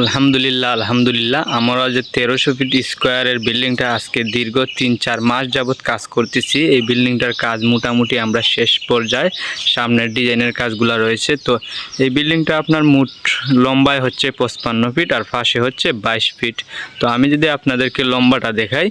আলহামদুলিল্লাহ আলহামদুলিল্লাহ। আমরা যে তেরোশো ফিট স্কোয়ারের বিল্ডিংটা আজকে দীর্ঘ তিন চার মাস যাবৎ কাজ করতেছি, এই বিল্ডিংটার কাজ মোটামুটি আমরা শেষ পর্যায়ে সামনের ডিজাইনের কাজগুলো রয়েছে। তো এই বিল্ডিংটা আপনার মোট লম্বায় হচ্ছে পঁচপান্ন ফিট আর ফাঁসে হচ্ছে বাইশ ফিট। তো আমি যদি আপনাদেরকে লম্বাটা দেখাই,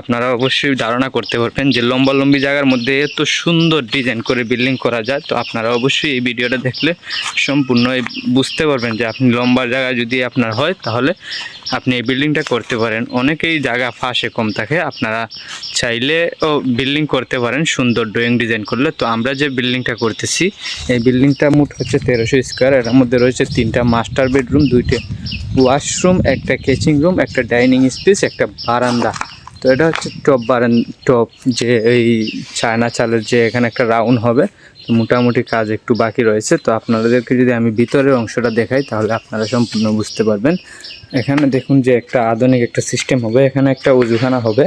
আপনারা অবশ্যই ধারণা করতে পারবেন যে লম্বা লম্বি জায়গার মধ্যে এত সুন্দর ডিজাইন করে বিল্ডিং করা যায়। তো আপনারা অবশ্যই এই ভিডিওটা দেখলে সম্পূর্ণ বুঝতে পারবেন যে আপনি লম্বা জায়গায় যদি আপনার হয়, তাহলে আপনি এই বিল্ডিংটা করতে পারেন। অনেকেই জায়গা ফাঁসে কম থাকে, আপনারা চাইলে ও বিল্ডিং করতে পারেন, সুন্দর ড্রয়িং ডিজাইন করলে। তো আমরা যে বিল্ডিংটা করতেছি, এই বিল্ডিংটা মোট হচ্ছে তেরোশো স্কোয়ার এর মধ্যে রয়েছে তিনটা মাস্টার বেডরুম দুইটা ওয়াশরুম একটা কিচেন রুম একটা ডাইনিং স্পেস একটা বারান্দা। তো এটা হচ্ছে টপ বারান টপ যে এই চায়না চালের যে এখানে একটা রাউন্ড হবে মোটামুটি কাজ একটু বাকি রয়েছে, তো আপনাদেরকে যদি আমি ভিতরের অংশটা দেখাই, তাহলে আপনারা সম্পূর্ণ বুঝতে পারবেন। এখানে দেখুন যে একটা আধুনিক একটা সিস্টেম হবে, এখানে একটা উজুখানা হবে।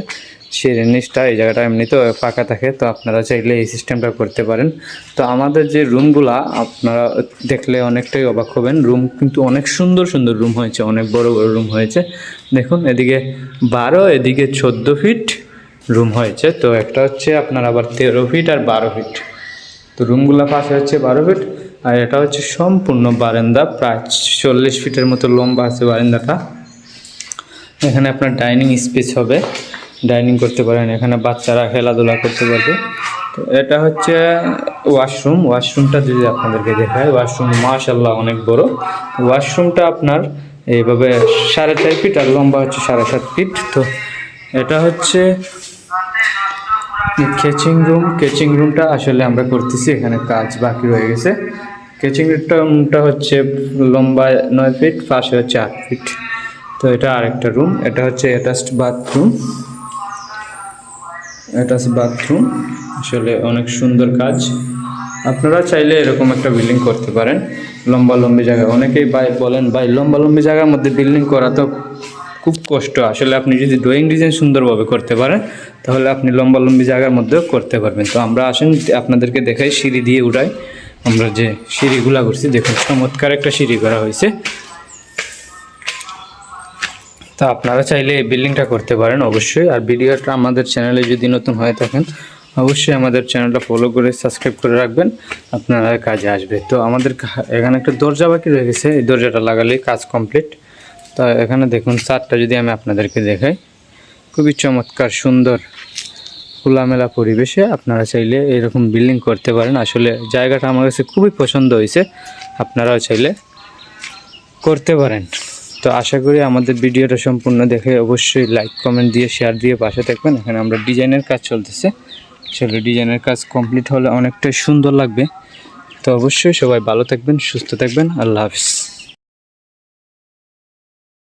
সেই জিনিসটা এই জায়গাটা এমনিতেও ফাঁকা থাকে, তো আপনারা চাইলে এই সিস্টেমটা করতে পারেন। তো আমাদের যে রুমগুলা, আপনারা দেখলে অনেকটাই অবাক হবেন। রুম কিন্তু অনেক সুন্দর সুন্দর রুম হয়েছে, অনেক বড় বড় রুম হয়েছে। দেখুন, এদিকে বারো, এদিকে চোদ্দ ফিট রুম হয়েছে, তো একটা হচ্ছে আপনার আবার তেরো ফিট আর বারো ফিট। তো রুমগুলো পাশে হচ্ছে বারো ফিট, আর এটা হচ্ছে সম্পূর্ণ বারান্দা, প্রায় চল্লিশ ফিটের মতো লম্বা আছে বারান্দাটা। এখানে আপনার ডাইনিং স্পেস হবে, ডাইনিং করতে পারেন, এখানে বাচ্চারা খেলাধুলা করতে পারবে। তো এটা হচ্ছে ওয়াশরুম, ওয়াশরুমটা যদি আপনাদেরকে দেখায় ওয়াশরুম মাশাল্লাহ অনেক বড়। ওয়াশরুমটা আপনার এইভাবে সাড়ে চার ফিট আর লম্বা হচ্ছে সাড়ে সাত ফিট। তো এটা হচ্ছে কেচিং রুম কেচিং রুমটা আসলে আমরা করতেছি, এখানে কাজ বাকি রয়ে গেছে। কেচিং রুমটা হচ্ছে লম্বা নয় ফিট পাশে হচ্ছে আট ফিট তো এটা আরেকটা রুম এটা হচ্ছে অ্যাটাচড বাথরুম অ্যাটাচ বাথরুম আসলে অনেক সুন্দর কাজ। আপনারা চাইলে এরকম একটা বিল্ডিং করতে পারেন। লম্বা লম্বি জায়গা, অনেকেই ভাই বলেন, ভাই, লম্বা লম্বি জায়গার মধ্যে বিল্ডিং করা তো খুব কষ্ট। আসলে আপনি যদি ড্রয়িং ডিজাইন সুন্দরভাবে করতে পারেন, তাহলে আপনি লম্বা লম্বি জায়গার মধ্যেও করতে পারবেন। তো আমরা আসেন, আপনাদেরকে দেখাই সিঁড়ি দিয়ে উড়াই। আমরা যে সিঁড়িগুলা করছি, দেখুন, চমৎকার একটা সিঁড়ি করা হয়েছে। তা আপনারা চাইলে এই বিল্ডিংটা করতে পারেন অবশ্যই। আর ভিডিওটা আমাদের চ্যানেলে যদি নতুন হয়ে থাকেন, অবশ্যই আমাদের চ্যানেলটা ফলো করে সাবস্ক্রাইব করে রাখবেন। আপনারা কাজে আসবে। তো আমাদের এখানে একটা দরজা বাকি রয়ে গেছে। এই দরজাটা লাগালেই কাজ কমপ্লিট তা এখানে দেখুন ছাদটা যদি আমি আপনাদেরকে দেখাই, খুবই চমৎকার, সুন্দর, খোলামেলা পরিবেশে আপনারা চাইলে এরকম বিল্ডিং করতে পারেন। আসলে জায়গাটা আমার কাছে খুবই পছন্দ হয়েছে, আপনারাও চাইলে করতে পারেন। তো আশা করি আমাদের ভিডিওটা সম্পূর্ণ দেখে অবশ্যই লাইক কমেন্ট দিয়ে শেয়ার দিয়ে পাশে থাকবেন। এখানে আমরা ডিজাইনের কাজ চলতেছে। আসলে ডিজাইনের কাজ কমপ্লিট হলে অনেকটাই সুন্দর লাগবে। তো অবশ্যই সবাই ভালো থাকবেন, সুস্থ থাকবেন। আল্লাহ হাফিজ।